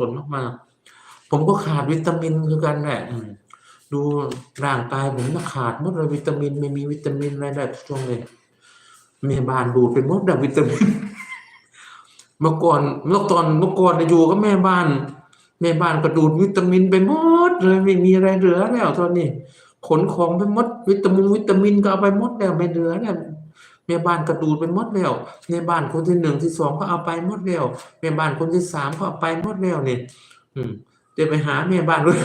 ผลมากๆผมก็ขาดวิตามินคือกันแหละดูร่างกายผมน่ะขาดหมดเลยวิตามิน ไม่มีวิตามินอะไรแบบช่วงเลยแม่บ้านดูดไปหมดแบบวิตามิน เมื่อก่อนเมื่อตอนเมื่อก่อนอยู่กับแม่บ้าน แม่บ้านก็ดูดวิตามินไปหมดเลยไม่มีอะไรเหลือแล้วตอนนี้ ขนของไปหมดวิตามินวิตามินก็เอาไปหมดแล้วไม่เหลือแล้ว แม่บ้านก็ดูดไปหมดแล้วแม่บ้านคนที่หนึ่งที่สองก็เอาไปหมดแล้วแม่บ้านคนที่สามก็เอาไปหมดแล้วเนี่ยอืมจะไปหาแม่บ้านด้วย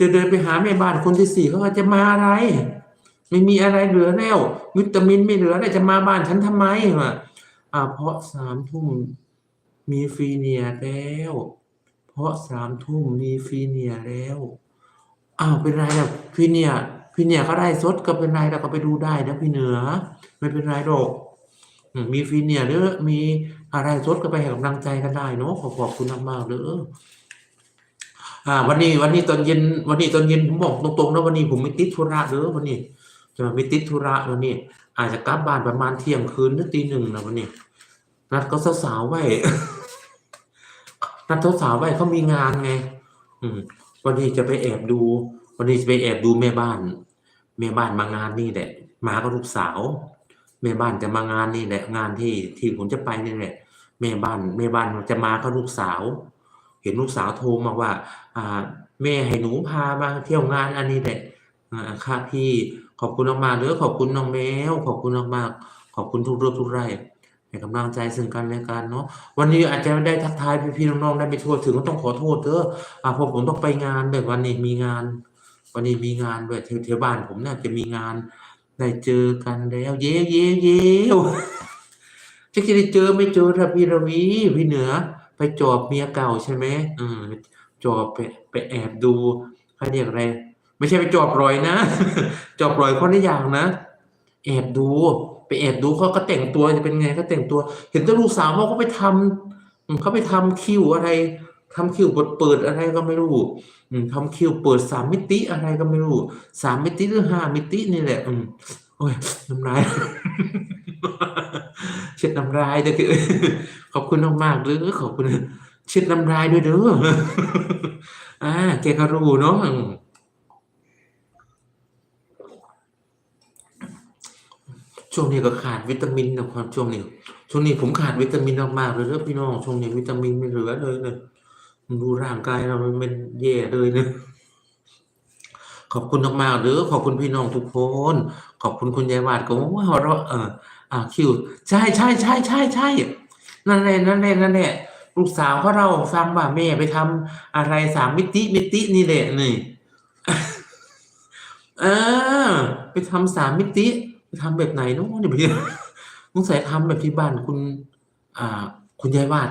จะเดินไปหาแม่บ้านคนที่สี่เขาจะมาอะไร ไม่มีอะไรเหลือแล้ววิตามินไม่เหลือแล้วจะมาบ้านฉันทำไมวะอ่าเพราะสามทุ่มมีฟีเนียแล้ว เพราะสามทุ่มมีฟีเนียแล้วอ้าวเป็นไรล่ะพี่เนีย พี่เนี่ยก็ได้สดก็เป็นไรเราก็ไปดูได้นะพี่เหนือ ไม่เป็นไรหรอกมีฟีเนี่ยหรือมีอะไรสดก็ไปให้กำลังใจกันได้เนาะขอขอบคุณมากๆเด้ออ่า วันนี้วันนี้ตอนเย็น วันนี้ตอนเย็นผมบอกตรงๆนะวันนี้ผมไม่ติดธุระเด้อวันนี้จะไม่ติดธุระวันนี้ อาจจะกลับบ้านประมาณเที่ยงคืนหรือตีหนึ่งนะวันนี้นัดก็สาวๆไว้นัดสาวๆไว้เขามีงานไง อืมวันนี้จะไปแอบดู วันนี้จะไปแอบดูแม่บ้าน แม่บ้านมางานนี่แหละ มากับลูกสาว แม่บ้านจะมางานนี่แหละ งานที่ที่ผมจะไปนี่แหละแม่บ้านแม่บ้านจะมากับลูกสาว เห็นลูกสาวโทรมาว่า อ่า แม่ให้หนูพามาเที่ยวงานอันนี้แหละค่ะพี่ขอบคุณมากๆเด้อขอบคุณน้องแมวขอบคุณมากๆขอบคุณทุกเรื่องทุกไร่ให้กำลังใจซึ่งกันและกันเนาะวันนี้อาจจะไม่ได้ทักทายพี่ๆน้องๆได้ไม่ทั่วถึงก็ต้องขอโทษเด้ออ่าเพราะผมต้องไปงานเด้วยวันนี้มีงาน วันนี้มีงานด้วยแถวบ้านผมเนี่ยจะมีงานได้เจอกันแล้วเย้เย้เย้จะจะได้เจอไม่เจอถ้าพี่ระวีพี่เหนือ ไปจอบเมียเก่าใช่ไหมอืมจอบไปไปแอบดูเขาเรียกอะไรไม่ใช่ไปจอบรอยนะ จอบรอยคนละอย่างนะแอบดู ไปแอบดูเขาก็แต่งตัวจะเป็นไงก็แต่งตัว เห็นเจ้าลูกสาวว่าเขาไปทำอืมเขาไปทำคิวอะไร ทำคิวเปิดเปิดอะไรก็ไม่รู้ทำคิวเปิดสามมิติอะไรก็ไม่รู้สามมิติหรือห้ามิตินี่แหละ อืมโอ้ยน้ำลายเช็ดน้ำลายเด้อคือขอบคุณมากๆเด้อขอบคุณเช็ดน้ำลายด้วยเด้ออ่าแกก็รู้เนาะช่วงนี้ก็ขาดวิตามินนะครับช่วงนี้ช่วงนี้ผมขาดวิตามินมากๆเลยเด้อพี่น้องช่วงนี้วิตามินไม่เหลือเลยเลย ดูร่างกายเรามันเป็นแย่เลยนะขอบคุณมากๆเด้อขอบคุณพี่น้องทุกคน ขอบคุณคุณยายวาดก็ว่าหัวเราเอออ่าคิว ใช่ใช่ใช่ใช่ใช่นั่นแหละนั่นแหละนั่นแหละลูกสาวเขาเราฟังว่าแม่ไปทำอะไรสามมิติมิตินี่แหละนี่เออ ไปทำสามมิติไปทำแบบไหนเนาะเนี่ยพี่สงสัยทำแบบที่บ้านคุณ อ่า คุณยายวาด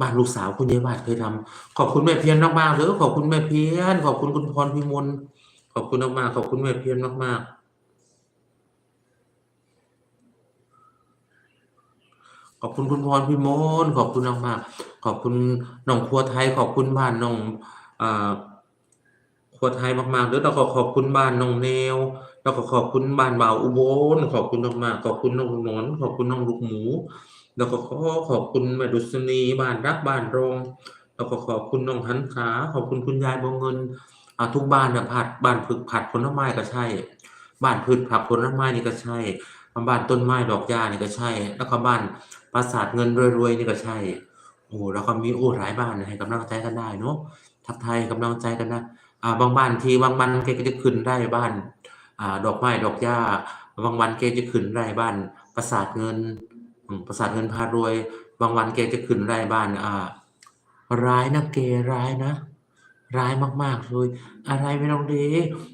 บ้านลูกสาวคุณยายวาดเคยทำขอบคุณแม่เพียรมากๆเด้อขอบคุณแม่เพียรขอบคุณคุณพรพิมลขอบคุณมากๆขอบคุณแม่เพียรมากๆขอบคุณคุณพรพิมลขอบคุณมากๆขอบคุณน้องครัวไทย ขอบคุณบ้านน้องอ่าครัวไทยมากๆเด้อแล้วก็ขอบคุณบ้านน้องแนวแล้วก็ขอบคุณบ้านบ่าวอุบลขอบคุณมากๆขอบคุณน้องนนขอบคุณน้องลูกหมู แล้วก็ขอขอบคุณแม่ดุษณีบ้านรักบ้านรองแล้วก็ขอบคุณน้องหันขาขอบคุณคุณยายบัวเงินอ่าทุกบ้านนะผัดบ้านผึกผัดผลไม้ก็ใช่ บ้านพืชผักผลไม้นี่ก็ใช่บ้านต้นไม้ดอกหญ้านี่ก็ใช่ แล้วก็บ้านปราสาทเงินรวยๆนี่ก็ใช่โอ้แล้วก็มีโอ้หลายบ้านนะให้กำลังใจกันได้เนาะทักไทยกำลังใจกันนะอ่าบางบ้านที่บางวันแกก็จะขึ้นได้บ้านอ่าดอกไม้ดอกหญ้าบางวันแกจะขึ้นได้บ้านปราสาทเงิน ปราสาทเงินพารวย บางวันแกจะขึ้นไร่บ้านอ่า ร้ายนะแกร้ายนะ ร้ายมากๆเลย อะไรไม่น้องเด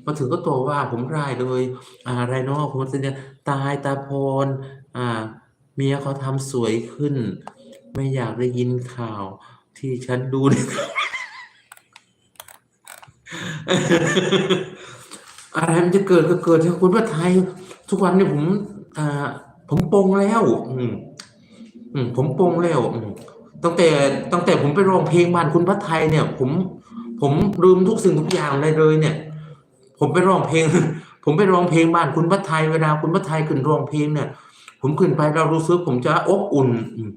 มาถึงก็ตัวว่าผมร้ายเลยอ่าอะไรเนาะผมจะเนี่ยตายตาพรอ่า เมียเขาทำสวยขึ้น ไม่อยากได้ยินข่าวที่ฉันดูในอะไรมันจะเกิดก็เกิดเถอะคุณว่าไทย ทุกวันนี้ผมอ่า ผมปงแล้ว อืม อืม ผมปงแล้วอืมตั้งแต่ตั้งแต่ผมไปร้องเพลงบ้านคุณพระไทยเนี่ย ผม ผมลืมทุกสิ่งทุกอย่างเลยเลย เนี่ย ผมไปร้องเพลง ผมไปร้องเพลงบ้านคุณพระไทยเวลาคุณพระไทยขึ้นร้องเพลงเนี่ย ผมขึ้นไปเรารู้สึกผมจะอบอุ่น อืม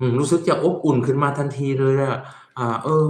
อืมรู้สึกจะอบอุ่นขึ้นมาทันทีเลยอะอ่า เออ